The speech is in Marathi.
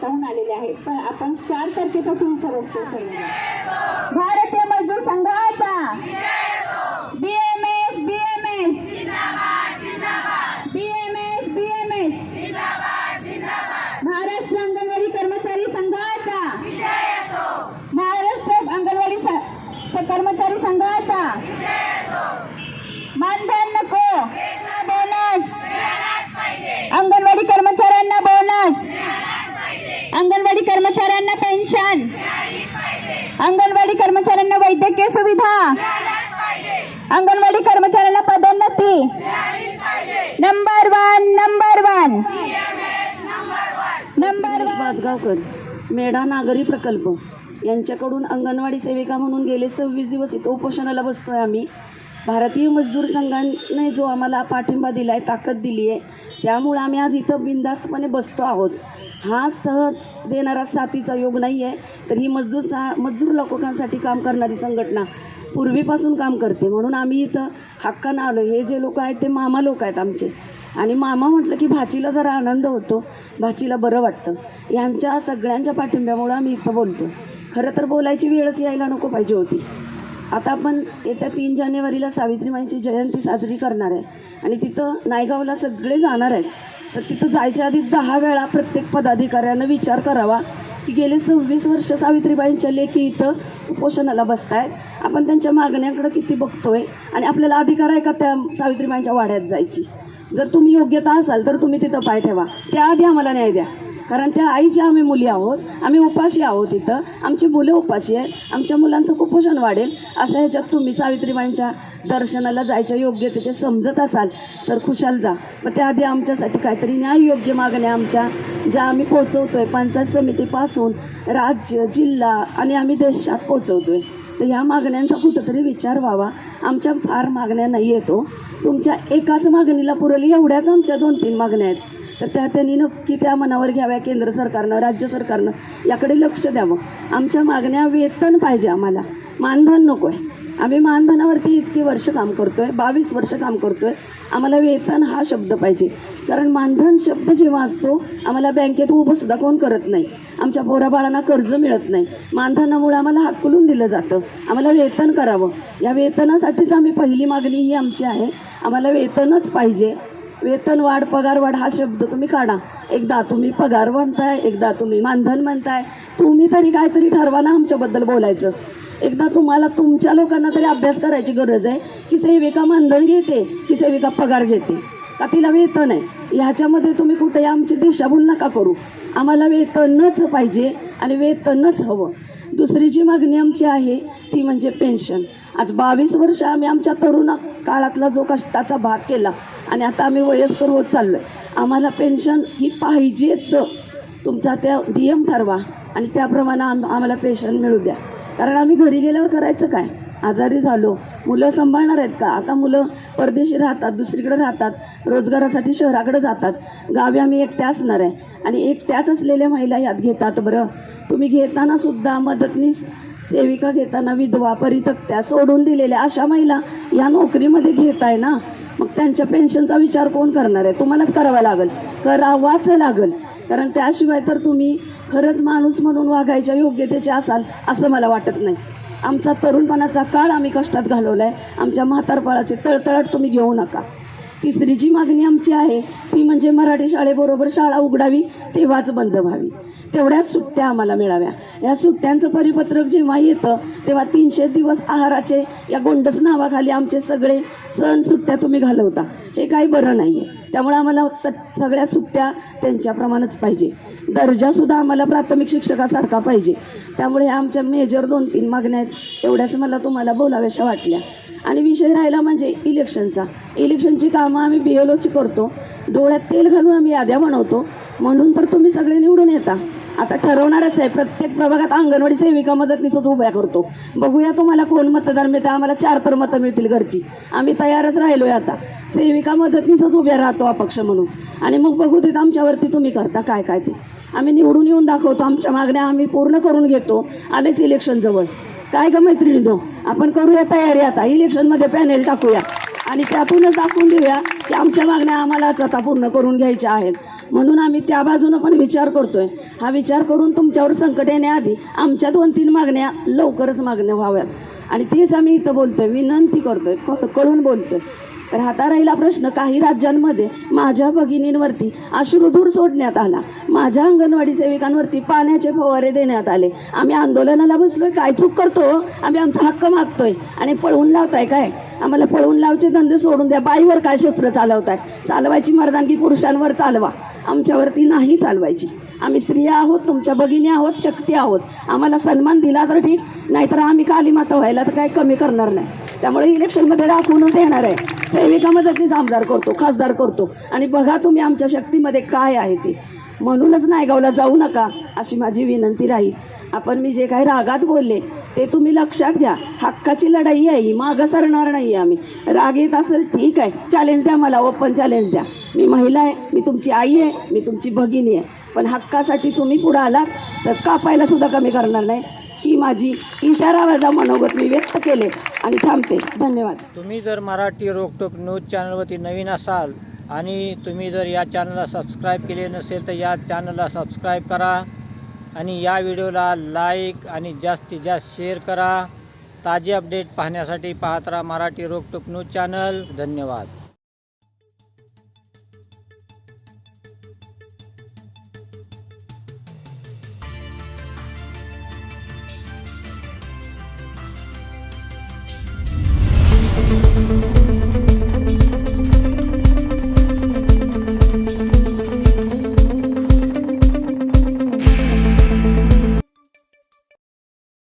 अडचणींसाठी आलेले आहेत. पण आपण चार तारखेपासून इथं भारतीय मजदूर संघाचा BMS BMS BMS BMS Maharashtra anganwadi कर्मचारी संघाचा महाराष्ट्र अंगणवाडी स- कर्मचारी संघाचा मानधन नको बोनस अंगणवाडी कर्मचाऱ्यांना बोनस अंगणवाडी पेन्शन अंगणवाडी कर्मचाऱ्यांना वैद्यकीय सुविधा. अंगणवाडी कर्मचाऱ्यांना पदोन्नती. Number one number one number one Pachgaonkar Medha नागरी प्रकल्प. यांच्याकडून अंगणवाडी सेविका म्हणून गेले सव्वीस दिवस इथं उपोषणाला बसतोय आम्ही. भारतीय मजदूर संघाने जो आम्हाला पाठिंबा दिला आहे ताकद दिली आहे त्यामुळं आम्ही आज इथं बिनधास्तपणे बसतो आहोत. हा सहज देणारा साथीचा योग नाही आहे तर ही मजदूर सा मजदूर लोकांसाठी काम करणारी संघटना पूर्वीपासून काम करते. म्हणून आम्ही इथं हक्कानं आलो हे जे लोक आहेत ते मामा लोक आहेत आमचे. आणि मामा म्हटलं की भाचीला जरा आनंद होतो. भाचीला बरं वाटतं. यांच्या सगळ्यांच्या पाठिंब्यामुळं आम्ही इथं बोलतो. खरं तर बोलायची वेळच यायला नको पाहिजे होती. आता आपण येत्या तीन जानेवारीला सावित्रीबाईंची जयंती साजरी करणार आहे. आणि तिथं नायगावला सगळे जाणार आहेत. तर तिथं जायच्या आधी दहा वेळा प्रत्येक पदाधिकाऱ्यानं विचार करावा की गेले सव्वीस वर्ष सावित्रीबाईंच्या लेखी इथं उपोषणाला बसतायत आपण त्यांच्या मागण्याकडं किती बघतोय आणि आपल्याला अधिकार आहे का त्या सावित्रीबाईंच्या वाड्यात जायची? जर तुम्ही योग्यता असाल तर तुम्ही तिथं पाय ठेवा. त्याआधी आम्हाला न्याय द्या. कारण त्या आईच्या आम्ही मुली आहोत. आम्ही उपाशी आहोत इथं. आमची मुलं उपाशी आहेत. आमच्या मुलांचं कुपोषण वाढेल. अशा ह्याच्यात तुम्ही सावित्रीबाईंच्या दर्शनाला जायच्या योग्यतेचे समजत असाल तर खुशाल जा. मग त्याआधी आमच्यासाठी काहीतरी न्याययोग्य मागण्या आमच्या ज्या आम्ही पोचवतोय पंचायत समितीपासून राज्य जिल्हा आणि आम्ही देशात पोचवतोय तर ह्या मागण्यांचा कुठंतरी विचार व्हावा. आमच्या फार मागण्या नाही येतो हो. तुमच्या एकाच मागणीला पुरली एवढ्याच आमच्या दोन तीन मागण्या आहेत. तर त्या त्यांनी नक्की त्या मनावर घ्याव्या केंद्र सरकारनं राज्य सरकारनं. याकडे लक्ष द्यावं. आमच्या मागण्या वेतन पाहिजे आम्हाला. मानधन नको आहे आम्ही मानधनावरती इतकी वर्ष काम करतो आहे बावीस वर्ष काम करतो आहे आम्हाला वेतन हा शब्द पाहिजे. कारण मानधन शब्द जेव्हा असतो आम्हाला बँकेत उभंसुद्धा कोण करत नाही. आमच्या पोराबाळांना कर्ज मिळत नाही. मानधनामुळे आम्हाला हाकलून दिलं जातं. आम्हाला वेतन करावं. या वेतनासाठीच आम्ही पहिली मागणी ही आमची आहे. आम्हाला वेतनच पाहिजे. वेतन वाढ पगार वाढ हा शब्द तुम्ही काढा. एकदा तुम्ही पगार म्हणताय एकदा तुम्ही मानधन म्हणताय तुम्ही तरी काहीतरी ठरवा ना आमच्याबद्दल बोलायचं. एकदा तुम्हाला तुमच्या लोकांना तरी अभ्यास करायची गरज आहे. की सेविका मानधन घेते की सेविका पगार घेते. का तिला वेतन आहे? ह्याच्यामध्ये तुम्ही कुठेही आमची दिशाभूल नका करू. आम्हाला वेतनच पाहिजे आणि वेतनच हवं. दुसरी जी मागणी आमची आहे ती म्हणजे पेन्शन. आज बावीस वर्ष आम्ही आमच्या तरुण काळातला जो कष्टाचा भाग केला आणि आता आम्ही वयस्कर होत चाललो आहे आम्हाला पेन्शन ही पाहिजेच. तुमचा त्या नियम ठरवा आणि त्याप्रमाणे आम आम्हाला पेन्शन मिळू द्या. कारण आम्ही घरी गेल्यावर करायचं काय? आजारी झालो. मुलं सांभाळणार आहेत का? आता मुलं परदेशी राहतात दुसरीकडे राहतात रोजगारासाठी शहराकडे जातात. गावी आम्ही एकट्या असणार आहे. आणि एकट्याच असलेल्या महिला यात घेतात बरं. तुम्ही घेताना सुद्धा मदतनीस सेविका घेताना विधवा परितक्त्या सोडून दिलेल्या अशा महिला या नोकरीमध्ये घेत आहे ना? मग त्यांच्या पेन्शनचा विचार कोण करणार आहे? तुम्हालाच करावा लागेल. करावाच लागेल. कारण त्याशिवाय तर तुम्ही खरंच माणूस म्हणून वागायच्या योग्यतेचे असाल असं मला वाटत नाही. आमचा तरुणपणाचा काळ आम्ही कष्टात घालवला आहे आमच्या म्हातारपणाचे तळतळाट तुम्ही घेऊ नका. तिसरी जी मागणी आमची आहे ती म्हणजे मराठी शाळेबरोबर शाळा उघडावी तेव्हाच बंद व्हावी. तेवढ्याच सुट्ट्या आम्हाला मिळाव्या. या सुट्ट्यांचं परिपत्रक जेव्हा येतं तेव्हा तीनशे दिवस आहाराचे या गोंडस नावाखाली आमचे सगळे सण सुट्ट्या तुम्ही घालवता. हे काही बरं नाही आहे त्यामुळे आम्हाला स सगळ्या सुट्ट्या त्यांच्याप्रमाणेच पाहिजे. दर्जासुद्धा आम्हाला प्राथमिक शिक्षकासारखा पाहिजे. त्यामुळे ह्या आमच्या मेजर दोन तीन मागण्या आहेत. एवढ्याच मला तुम्हाला बोलाव्याशा वाटल्या. आणि विषय राहिला म्हणजे इलेक्शनचा इलेक्शनची कामं आम्ही बी एल ओची करतो. डोळ्यात तेल घालून आम्ही याद्या बनवतो. म्हणून तर तुम्ही सगळे निवडून येता. आता ठरवणारच आहे. प्रत्येक प्रभागात अंगणवाडी सेविका मदतनीसच उभ्या करतो. बघूया तुम्हाला कोण मतदार मिळते आम्हाला चार तर मतं मिळतील घरची. आम्ही तयारच राहिलोय आता. सेविका मदतनीसच उभ्या राहतो अपक्ष म्हणून. आणि मग बघू देत आमच्यावरती तुम्ही करता काय काय ते. आम्ही निवडून येऊन दाखवतो. आमच्या मागण्या आम्ही पूर्ण करून घेतो. आलेच इलेक्शनजवळ काय ग मैत्रिणीनो? आपण करूया तयारी आता. इलेक्शनमध्ये पॅनेल टाकूया. आणि त्यातूनच दाखवून देऊया की आमच्या मागण्या आम्हालाच आता पूर्ण करून घ्यायच्या आहेत. म्हणून आम्ही त्या बाजूनं पण विचार करतोय. हा विचार करून तुमच्यावर संकट येण्याआधी आमच्या दोन तीन मागण्या लवकरच मागण्या व्हाव्यात. आणि तेच आम्ही इथं बोलतोय विनंती करतोय कळून बोलतोय. तर हाता राहिला प्रश्न काही राज्यांमध्ये माझ्या भगिनींवरती अश्रुधूर सोडण्यात आला. माझ्या अंगणवाडी सेविकांवरती पाण्याचे फवारे देण्यात आले. आम्ही आंदोलनाला बसलोय काय चूक करतो हो? आम्ही आमचा हक्क मागतोय. आणि पळवून लावताय काय? आम्हाला पळवून लावचे धंदे सोडून द्या. बाईवर काय शस्त्र चालवताय? चालवायची मर्दानगी पुरुषांवर चालवा. आमच्यावरती नाही चालवायची. आम्ही स्त्रिया आहोत तुमच्या भगिनी आहोत शक्ती आहोत. आम्हाला सन्मान दिला तर ठीक नाहीतर आम्ही कालीमाता व्हायला तर काही कमी करणार नाही. त्यामुळे इलेक्शनमध्ये दाखवूनच येणार आहे. सेविका मदतनीस आमदार करतो खासदार करतो. आणि बघा तुम्ही आमच्या शक्तीमध्ये काय आहे ते. म्हणूनच नायगावला जाऊ नका अशी माझी विनंती राहील. आपण मी जे काही रागात बोलले ते तुम्ही लक्षात घ्या. हक्काची लढाई आहे ही मागं सरणार नाही आम्ही. राग येत असेल ठीक आहे. चॅलेंज द्या मला ओपन चॅलेंज द्या. मी महिला आहे मी तुमची आई आहे मी तुमची भगिनी आहे. पण हक्कासाठी तुम्ही पुढं आलात तर कापायला सुद्धा कमी करणार नाही. ही माझी इशारा इशारावाजा मनोगत मी व्यक्त केले आणि थांबते. धन्यवाद. तुम्ही जर मराठी रोकटोक न्यूज चॅनलवरती नवीन असाल आणि तुम्ही जर या चॅनलला सबस्क्राईब केले नसेल तर या चॅनलला सबस्क्राईब करा आणि या व्हिडिओला लाईक आणि जास्तीत जास्त शेअर करा. ताजे अपडेट पाहण्यासाठी पाहत राहा मराठी रोकटोक न्यूज चॅनल. धन्यवाद.